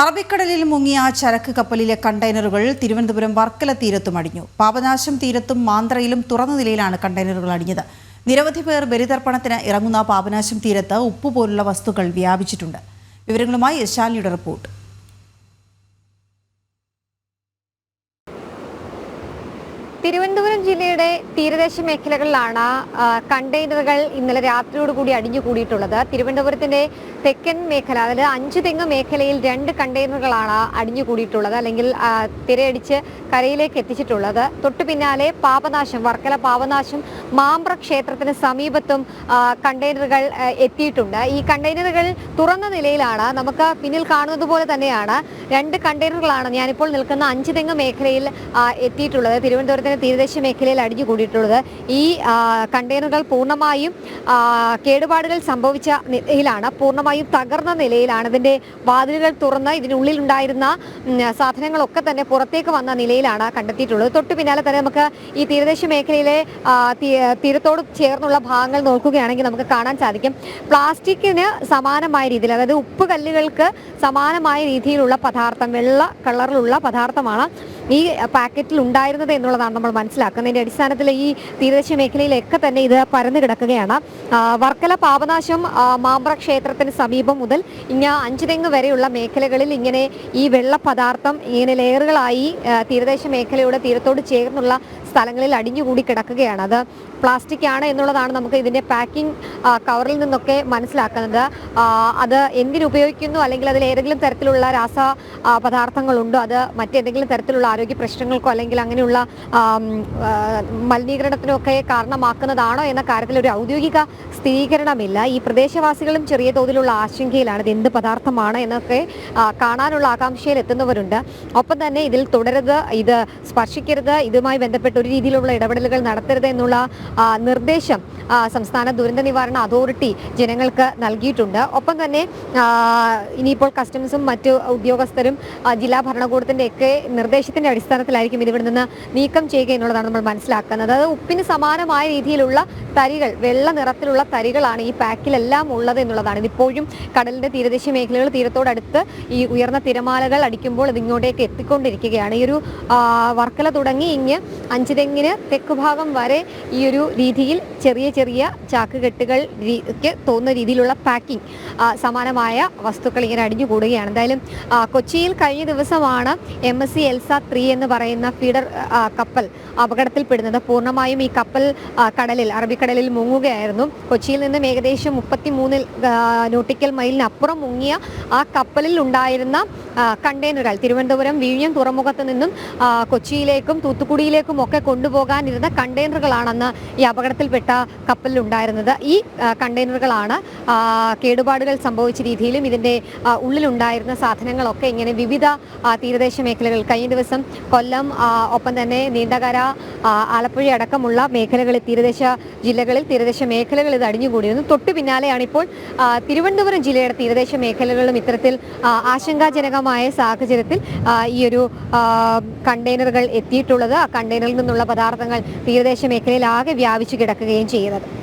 അറബിക്കടലിൽ മുങ്ങിയ ചരക്ക് കപ്പലിലെ കണ്ടെയ്നറുകൾ തിരുവനന്തപുരം വർക്കല തീരത്തും അടിഞ്ഞു. പാപനാശം തീരത്തും മാന്ത്രയിലും തുറന്ന നിലയിലാണ് കണ്ടെയ്നറുകൾ അടിഞ്ഞത്. നിരവധി പേർ ബലിതർപ്പണത്തിന് ഇറങ്ങുന്ന പാപനാശം തീരത്ത് ഉപ്പ് പോലുള്ള വസ്തുക്കൾ വ്യാപിച്ചിട്ടുണ്ട്. വിവരങ്ങളുമായി യശാലിയുടെ റിപ്പോർട്ട്. തിരുവനന്തപുരം ജില്ലയുടെ തീരദേശ മേഖലകളിലാണ് കണ്ടെയ്നറുകൾ ഇന്നലെ രാത്രിയോട് കൂടി അടിഞ്ഞു കൂടിയിട്ടുള്ളത് തിരുവനന്തപുരത്തിന്റെ തെക്കൻ മേഖല അതായത് അഞ്ചു തെങ്ങ് മേഖലയിൽ രണ്ട് കണ്ടെയ്നറുകളാണ് അടിഞ്ഞു കൂടിയിട്ടുള്ളത് അല്ലെങ്കിൽ തിരയടിച്ച് കരയിലേക്ക് എത്തിച്ചിട്ടുള്ളത്. തൊട്ടു പിന്നാലെ പാപനാശം വർക്കല പാപനാശം മാമ്പ്ര ക്ഷേത്രത്തിന് സമീപത്തും കണ്ടെയ്നറുകൾ എത്തിയിട്ടുണ്ട്. ഈ കണ്ടെയ്നറുകൾ തുറന്ന നിലയിലാണ് നമുക്ക് പിന്നിൽ കാണുന്നത് പോലെ തന്നെയാണ്. രണ്ട് കണ്ടെയ്നറുകളാണ് ഞാനിപ്പോൾ നിൽക്കുന്ന അഞ്ചു തെങ്ങ് മേഖലയിൽ എത്തിയിട്ടുള്ളത്. തിരുവനന്തപുരത്തിന്റെ തീരദേശ മേഖലയിൽ അടിഞ്ഞു കൂടിയിട്ടുള്ളത്. ഈ കണ്ടെയ്നറുകൾ പൂർണമായും കേടുപാടുകൾ സംഭവിച്ച നിലയിലാണ് പൂർണമായും തകർന്ന നിലയിലാണ്. ഇതിന്റെ വാതിലുകൾ തുറന്ന് ഇതിനുള്ളിൽ ഉണ്ടായിരുന്ന സാധനങ്ങളൊക്കെ തന്നെ പുറത്തേക്ക് വന്ന നിലയിലാണ് കണ്ടെത്തിയിട്ടുള്ളത്. തൊട്ടു പിന്നാലെ തന്നെ നമുക്ക് ഈ തീരദേശ മേഖലയിലെ തീരത്തോട് ചേർന്നുള്ള ഭാഗങ്ങൾ നോക്കുകയാണെങ്കിൽ നമുക്ക് കാണാൻ സാധിക്കും. പ്ലാസ്റ്റിക്കിന് സമാനമായ രീതിയിൽ അതായത് ഉപ്പ് കല്ലുകൾക്ക് സമാനമായ രീതിയിലുള്ള പദാർത്ഥം വെള്ള കളറിലുള്ള പദാർത്ഥമാണ് ഈ പാക്കറ്റിൽ ഉണ്ടായിരുന്നത് എന്നുള്ളതാണ് നമ്മൾ മനസ്സിലാക്കുന്നതിന്റെ അടിസ്ഥാനത്തിൽ ഈ തീരദേശ മേഖലയിലൊക്കെ തന്നെ ഇത് പരന്നു കിടക്കുകയാണ്. വർക്കല പാപനാശം മാമ്പ്ര ക്ഷേത്രത്തിന് സമീപം മുതൽ ഇങ്ങ അഞ്ചുതെങ്ങ് വരെയുള്ള മേഖലകളിൽ ഇങ്ങനെ ഈ വെള്ള പദാർത്ഥം ഇങ്ങനെ ലെയറുകളായി തീരദേശ മേഖലയുടെ തീരത്തോട് ചേർന്നുള്ള സ്ഥലങ്ങളിൽ അടിഞ്ഞുകൂടി കിടക്കുകയാണ്. അത് പ്ലാസ്റ്റിക് ആണ് എന്നുള്ളതാണ് നമുക്ക് ഇതിന്റെ പാക്കിംഗ് കവറിൽ നിന്നൊക്കെ മനസ്സിലാക്കുന്നത്. അത് എന്തിനുപയോഗിക്കുന്നു അല്ലെങ്കിൽ അതിൽ ഏതെങ്കിലും തരത്തിലുള്ള രാസ പദാർത്ഥങ്ങളുണ്ടോ? അത് മറ്റേതെങ്കിലും തരത്തിലുള്ള ആരോഗ്യ പ്രശ്നങ്ങൾക്കോ അല്ലെങ്കിൽ അങ്ങനെയുള്ള മലിനീകരണത്തിനോ ഒക്കെ കാരണമാക്കുന്നതാണോ എന്ന കാര്യത്തിൽ ഒരു ഔദ്യോഗിക സ്ഥിരീകരണമില്ല. ഈ പ്രദേശവാസികളും ചെറിയ തോതിലുള്ള ആശങ്കയിലാണ് ഇത് എന്ത് പദാർത്ഥമാണ് എന്നൊക്കെ കാണാനുള്ള ആകാംക്ഷയിൽ എത്തുന്നവരുണ്ട്. ഒപ്പം തന്നെ ഇതിൽ തുടരുത് ഇത് സ്പർശിക്കരുത് ഇതുമായി ബന്ധപ്പെട്ട് ഒരു രീതിയിലുള്ള ഇടപെടലുകൾ നടത്തരുത് എന്നുള്ള നിർദ്ദേശം സംസ്ഥാന ദുരന്ത നിവാരണ അതോറിറ്റി ജനങ്ങൾക്ക് നൽകിയിട്ടുണ്ട്. ഒപ്പം തന്നെ ഇനിയിപ്പോൾ കസ്റ്റംസും മറ്റ് ഉദ്യോഗസ്ഥരും ജില്ലാ ഭരണകൂടത്തിന്റെ ഒക്കെ നിർദ്ദേശത്തിന്റെ അടിസ്ഥാനത്തിലായിരിക്കും ഇതിവിടെ നിന്ന് നീക്കം ചെയ്യുക എന്നുള്ളതാണ് നമ്മൾ മനസ്സിലാക്കുന്നത്. അത് ഉപ്പിന് സമാനമായ രീതിയിലുള്ള തരികൾ വെള്ള നിറത്തിലുള്ള തരികളാണ് ഈ പാക്കിലെല്ലാം ഉള്ളത് എന്നുള്ളതാണ്. ഇതിപ്പോഴും കടലിന്റെ തീരദേശ മേഖലകൾ തീരത്തോടടുത്ത് ഈ ഉയർന്ന തിരമാലകൾ അടിക്കുമ്പോൾ ഇതിങ്ങോട്ടേക്ക് എത്തിക്കൊണ്ടിരിക്കുകയാണ്. ഈ ഒരു വർക്കല തുടങ്ങി ഇങ്ങ് അഞ്ചുതെങ്ങിന് തെക്ക് ഭാഗം വരെ ഈ ഒരു രീതിയിൽ ചെറിയ ചെറിയ ചാക്കുകെട്ടുകൾക്ക് ക്ക് തോന്നുന്ന രീതിയിലുള്ള പാക്കിംഗ് സമാനമായ വസ്തുക്കൾ ഇങ്ങനെ അടിഞ്ഞു കൂടുകയാണ്. എന്തായാലും കൊച്ചിയിൽ കഴിഞ്ഞ ദിവസമാണ് M S C Elsa three എന്ന് പറയുന്ന ഫീഡർ കപ്പൽ അപകടത്തിൽപ്പെടുന്നത്. പൂർണമായും ഈ കപ്പൽ കടലിൽ അറബിക്കടലിൽ മുങ്ങുകയായിരുന്നു. കൊച്ചിയിൽ നിന്നും ഏകദേശം മുപ്പത്തി മൂന്നിൽ നോട്ടിക്കൽ മൈലിനപ്പുറം മുങ്ങിയ ആ കപ്പലിൽ ഉണ്ടായിരുന്ന കണ്ടെയ്നറുകൾ തിരുവനന്തപുരം വിഴിഞ്ഞം തുറമുഖത്ത് നിന്നും കൊച്ചിയിലേക്കും തൂത്തുക്കുടിയിലേക്കും ഒക്കെ കൊണ്ടുപോകാനിരുന്ന കണ്ടെയ്നറുകളാണെന്ന് ഈ അപകടത്തിൽപ്പെട്ട കപ്പലിലുണ്ടായിരുന്നത് ഈ കണ്ടെയ്നറുകളാണ് കേടുപാടുകൾ സംഭവിച്ച രീതിയിലും ഇതിന്റെ ഉള്ളിലുണ്ടായിരുന്ന സാധനങ്ങളൊക്കെ ഇങ്ങനെ വിവിധ തീരദേശ മേഖലകൾ കഴിഞ്ഞ ദിവസം കൊല്ലം ഒപ്പം തന്നെ നീണ്ടകര ആലപ്പുഴ അടക്കമുള്ള മേഖലകളിൽ തീരദേശ ജില്ലകളിൽ തീരദേശ മേഖലകൾ ഇത് അടിഞ്ഞുകൂടിയിരുന്നു. തൊട്ടു പിന്നാലെയാണ് ഇപ്പോൾ തിരുവനന്തപുരം ജില്ലയുടെ തീരദേശ മേഖലകളിലും ഇത്തരത്തിൽ ആ, ആശങ്കാജനകമായ സാഹചര്യത്തിൽ ഈ ഒരു കണ്ടെയ്നറുകൾ എത്തിയിട്ടുള്ളത് ആ കണ്ടെയ്നറിൽ നിന്നുള്ള പദാർത്ഥങ്ങൾ തീരദേശ മേഖലയിൽ ആകെ വ്യാപിച്ചു കിടക്കുകയും ചെയ്യുന്നത്.